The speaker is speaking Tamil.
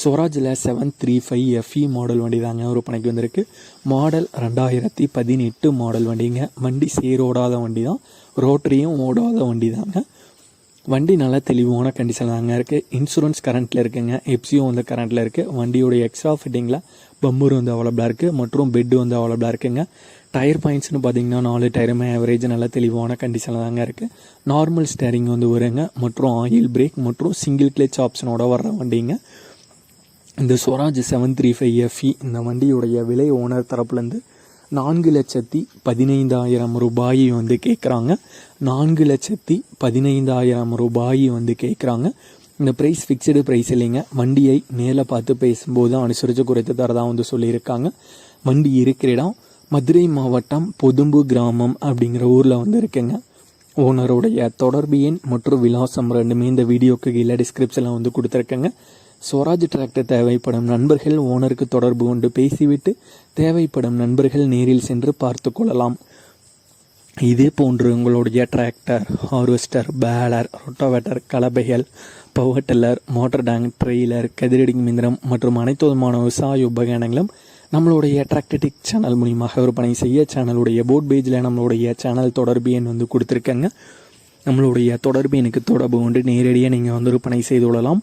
ஸ்வராஜில் seven three five FE model வண்டி தாங்க விற்பனைக்கு வந்திருக்கு. மாடல் ரெண்டாயிரத்தி பதினெட்டு மாடல் வண்டிங்க. வண்டி சேரோடாத வண்டி தான். ரோட்டரியும் ஓடாத வண்டி தாங்க. வண்டி நல்லா தெளிவான கண்டிஷன் தாங்க இருக்குது இன்சூரன்ஸ் கரண்ட்டில் இருக்குங்க. எப்சியும் வந்து கரண்ட்டில் இருக்குது வண்டியோடைய எக்ஸ்ட்ரா ஃபிட்டிங்கில் பம்பர் வந்து அவைலபிளாக இருக்குது மற்றும் பெட்டு வந்து அவைலபிளாக இருக்குங்க. டயர் பாயிண்ட்ஸ்னு பார்த்தீங்கன்னா நாலு டயருமே ஆவரேஜ் நல்லா தெளிவான கண்டிஷனில் தாங்க இருக்குது நார்மல் ஸ்டேரிங் வந்து வருங்க. மற்றும் ஆயில் பிரேக் மற்றும் சிங்கிள் கிளச் ஆப்ஷனோட வர்ற வண்டிங்க. இந்த Swaraj seven three five FE இந்த வண்டியுடைய விலை ஓனர் தரப்புலேருந்து நான்கு லட்சத்தி பதினைந்தாயிரம் ரூபாய் வந்து கேட்குறாங்க நான்கு லட்சத்தி பதினைந்தாயிரம் ரூபாய் வந்து கேட்குறாங்க இந்த ப்ரைஸ் ஃபிக்ஸ்டு ப்ரைஸ் இல்லைங்க. வண்டியை மேலே பார்த்து பேசும்போது அனுசரித்து குறைத்து தரதா வந்து சொல்லியிருக்காங்க. வண்டி இருக்கிற இடம் மதுரை மாவட்டம் பொதும்பு கிராமம் அப்படிங்கிற ஊரில் வந்து இருக்குங்க. ஓனருடைய தொடர்பு எண் மற்றும் விலாசம் ரெண்டுமே இந்த வீடியோக்கு கீழே டிஸ்கிரிப்ஷனில் வந்து கொடுத்துருக்கேங்க. ஸ்வராஜ் டிராக்டர் தேவைப்படும் நண்பர்கள் ஓனருக்கு தொடர்பு கொண்டு பேசிவிட்டு தேவைப்படும் நண்பர்கள் நேரில் சென்று பார்த்து கொள்ளலாம். இதே போன்று உங்களுடைய tractor harvester baler rotavator கலபைகள் power tiller motor tank trailer கதிரடிங் மிந்திரம் மற்றும் அனைத்து விதமான விவசாய உபகரணங்களும் நம்மளுடைய டிராக்டடிக் சேனல் மூலியமாக விற்பனை செய்ய சேனலுடைய போர்ட் பேஜில் நம்மளுடைய சேனல் தொடர்பு எண் வந்து கொடுத்துருக்கேங்க. நம்மளுடைய தொடர்பு எனக்கு தொடர்பு கொண்டு நேரடியாக நீங்கள் வந்து விற்பனை செய்து கொள்ளலாம்.